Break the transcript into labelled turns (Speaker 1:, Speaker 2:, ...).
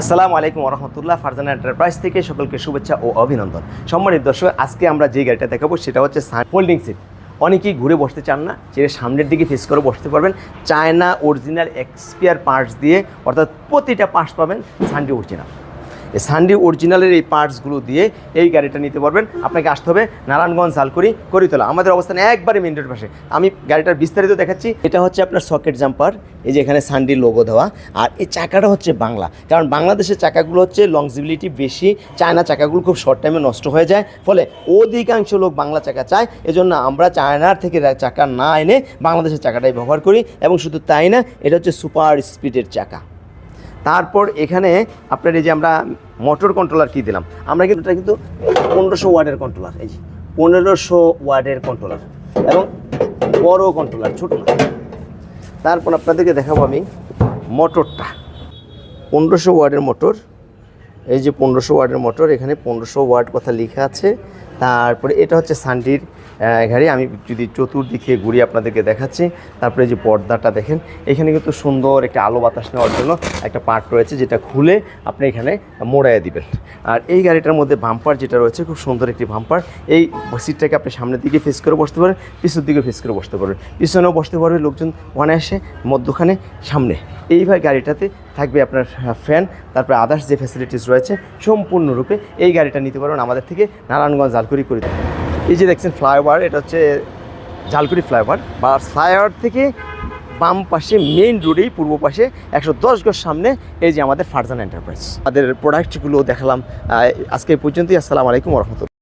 Speaker 1: আসসালামু আলাইকুম রহমতুল্লাহ ফারজানা এন্টারপ্রাইজ থেকে সকলকে শুভেচ্ছা ও অভিনন্দন। সম্মানিত দর্শক, আজকে আমরা যে গাড়িটা দেখাবো সেটা হচ্ছে ফোল্ডিং সিট অনেকেই ঘুরে বসতে চান না, যে সামনের দিকে ফেস করে বসতে পারবেন। চায়না অরিজিনাল এক্সপিয়ার পার্টস দিয়ে, অর্থাৎ প্রতিটা পার্টস পাবেন সানডি অরিজিনাল সানডি অরিজিনালের এই পার্টসগুলো দিয়ে এই গাড়িটা নিতে পারবেন। আপনাকে আসতে হবে নারায়ণগঞ্জ ঝালকুড়ি করিতলা। আমাদের অবস্থান একবারে মেন রোড পাশে। আমি গাড়িটার বিস্তারিত দেখাচ্ছি। এটা হচ্ছে আপনার সকেট জাম্পার এই যে এখানে সানডির লোগো দেওয়া। আর এই চাকাটা হচ্ছে বাংলা। কারণ বাংলাদেশের চাকাগুলো হচ্ছে লংজিবিলিটি বেশি, চায়না চাকাগুলো খুব শর্ট টাইমে নষ্ট হয়ে যায়। ফলে অধিকাংশ লোক বাংলা চাকা চায়। এজন্য আমরা চায়নার থেকে চাকা না এনে বাংলাদেশের চাকাটাই ব্যবহার করি। এবং শুধু তাই না, এটা হচ্ছে সুপার স্পিডের চাকা। তারপর এখানে আপনার এই যে আমরা মোটর কন্ট্রোলার কী দিলাম? আমরা কিন্তু এটা কিন্তু পনেরোশো ওয়ার্ডের কন্ট্রোলার এই যে পনেরোশো ওয়ার্ডের কন্ট্রোলার এবং বড় কন্ট্রোলার ছোটো তারপর আপনাদেরকে দেখাবো আমি মোটরটা পনেরোশো ওয়ার্ডের মোটর এই যে পনেরোশো ওয়ার্ডের মোটর এখানে পনেরোশো ওয়ার্ড কথা লেখা আছে। তারপরে এটা হচ্ছে সানডির ঘাড়ি। আমি যদি চতুর্দিকে ঘুরি আপনাদেরকে দেখাচ্ছি, তারপরে যে পর্দাটা দেখেন, এখানে কিন্তু সুন্দর একটা আলো বাতাস নেওয়ার জন্য একটা পার্ট রয়েছে যেটা খুলে আপনি এখানে মোড়াইয়া দিবেন। আর এই গাড়িটার মধ্যে বাম্পার যেটা রয়েছে, খুব সুন্দর একটি বাম্পার এই সিটটাকে আপনি সামনের দিকে ফেস করে বসতে পারেন, পিছনের দিকে ফেস করে বসতে পারবেন পিছনেও বসতে পারবে লোকজন, ওখানে আসে মধ্যখানে, সামনে। এইভাবে গাড়িটাতে থাকবে আপনার ফ্যান তারপরে আদার্স যে ফ্যাসিলিটিস রয়েছে, সম্পূর্ণরূপে এই গাড়িটা নিতে পারবেন আমাদের থেকে নারায়ণগঞ্জ জালকুড়ি করে। এই যে দেখছেন ফ্লাইওভার এটা হচ্ছে জালকুড়ি ফ্লাইওভার বা ফ্লাইওভার থেকে বাম পাশে মেইন রোডেই পূর্ব পাশে, একশো দশ গজ সামনে এই যে আমাদের ফারজান এন্টারপ্রাইজ আমাদের প্রোডাক্টগুলো দেখালাম আজকে পর্যন্তই, আসসালামু আলাইকুম রহমতুল্লাহ।